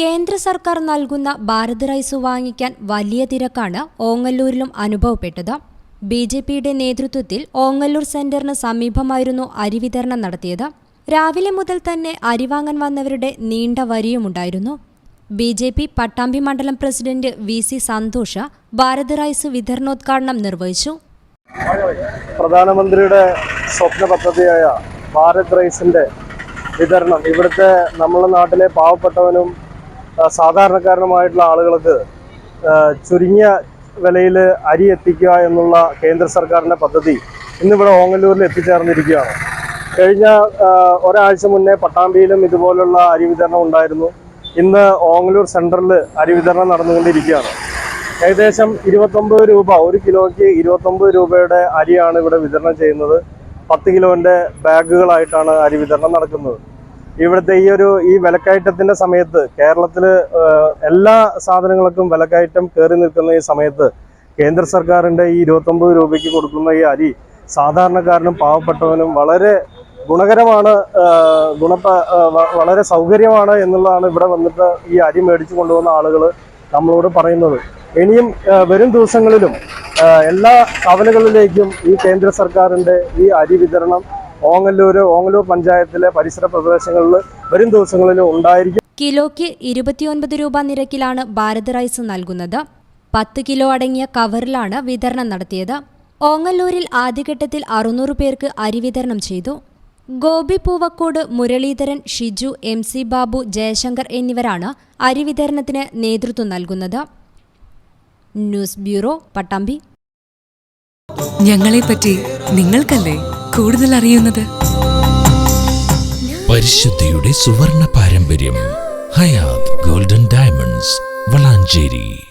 കേന്ദ്ര സർക്കാർ നൽകുന്ന ഭാരത് റൈസ് വാങ്ങിക്കാൻ വലിയ തിരക്കാണ് ഓങ്ങല്ലൂരിലും അനുഭവപ്പെട്ടത്. ബി ജെ പിയുടെ നേതൃത്വത്തിൽ ഓങ്ങല്ലൂർ സെന്ററിന് സമീപമായിരുന്നു അരി വിതരണം നടത്തിയത്. രാവിലെ മുതൽ തന്നെ അരി വാങ്ങാൻ വന്നവരുടെ നീണ്ട വരിയുമുണ്ടായിരുന്നു. ബി ജെ പി പട്ടാമ്പി മണ്ഡലം പ്രസിഡന്റ് വി സി സന്തോഷ ഭാരത് റൈസ് വിതരണോദ്ഘാടനം നിർവഹിച്ചു. പ്രധാനമന്ത്രിയുടെ സ്വപ്ന പദ്ധതിയായ ഭാരത് റൈസിന്റെ വിതരണം. ഇവിടുത്തെ നമ്മുടെ നാട്ടിലെ പാവപ്പെട്ടവനും സാധാരണക്കാരനുമായിട്ടുള്ള ആളുകൾക്ക് ചുരുങ്ങിയ വിലയിൽ അരി എത്തിക്കുക എന്നുള്ള കേന്ദ്ര സർക്കാരിന്റെ പദ്ധതി ഇന്നിവിടെ ഓങ്ങല്ലൂരിൽ എത്തിച്ചേർന്നിരിക്കുകയാണ്. കഴിഞ്ഞ ഒരാഴ്ച മുന്നേ പട്ടാമ്പിയിലും ഇതുപോലുള്ള അരി വിതരണം ഉണ്ടായിരുന്നു. ഇന്ന് ഓങ്ങലൂർ സെൻട്രലിൽ അരി വിതരണം നടന്നുകൊണ്ടിരിക്കുകയാണ്. ഏകദേശം ഇരുപത്തൊമ്പത് രൂപ ഒരു കിലോയ്ക്ക് ഇരുപത്തൊമ്പത് രൂപയുടെ അരിയാണ് ഇവിടെ വിതരണം ചെയ്യുന്നത്. പത്ത് കിലോന്റെ ബാഗുകളായിട്ടാണ് അരി വിതരണം നടക്കുന്നത്. ഇവിടുത്തെ ഈ ഒരു ഈ വിലക്കയറ്റത്തിന്റെ സമയത്ത് കേരളത്തിൽ എല്ലാ സാധനങ്ങൾക്കും വിലക്കയറ്റം കയറി നിൽക്കുന്ന ഈ സമയത്ത് കേന്ദ്ര സർക്കാരിന്റെ ഈ ഇരുപത്തൊമ്പത് രൂപയ്ക്ക് കൊടുക്കുന്ന ഈ അരി സാധാരണക്കാരനും പാവപ്പെട്ടവനും വളരെ ഗുണകരമാണ് ഗുണ വളരെ സൗകര്യമാണ് എന്നുള്ളതാണ് ഇവിടെ വന്നിട്ട് ഈ അരി മേടിച്ചു കൊണ്ടുവന്ന ആളുകൾ നമ്മളോട് പറയുന്നത്. ഇനിയും വരും ദിവസങ്ങളിലും എല്ലാ കവലകളിലേക്കും ഈ കേന്ദ്ര സർക്കാരിന്റെ ഈ അരി വിതരണം ഓങ്ങല്ലൂര് ഓങ്ങല്ലൂർ പഞ്ചായത്തിലെ പരിസര പ്രദേശങ്ങളിൽ വരും ദിവസങ്ങളിൽ ഉണ്ടായിരിക്കും. കിലോയ്ക്ക് ഇരുപത്തിയൊൻപത് രൂപ നിരക്കിലാണ് ഭാരത് റൈസ് നൽകുന്നത്. പത്ത് കിലോ അടങ്ങിയ കവറിലാണ് വിതരണം നടത്തിയത്. ഓങ്ങല്ലൂരിൽ ആദ്യഘട്ടത്തിൽ അറുന്നൂറ് പേർക്ക് അരി വിതരണം ചെയ്തു. ഗോപി പൂവക്കോട് മുരളീധരൻ ഷിജു എം സി ബാബു ജയശങ്കർ എന്നിവരാണ് അരി വിതരണത്തിന് നേതൃത്വം നൽകുന്നത്. News bureau Pattambi. ഞങ്ങളെപ്പറ്റി നിങ്ങൾക്കല്ലേ കൂടുതൽ അറിയുന്നത്? പരിശുദ്ധിയുടെ സുവർണ പാരമ്പര്യം ഹയാത് ഗോൾഡൻ ഡയമണ്ട്സ് വളാഞ്ചേരി.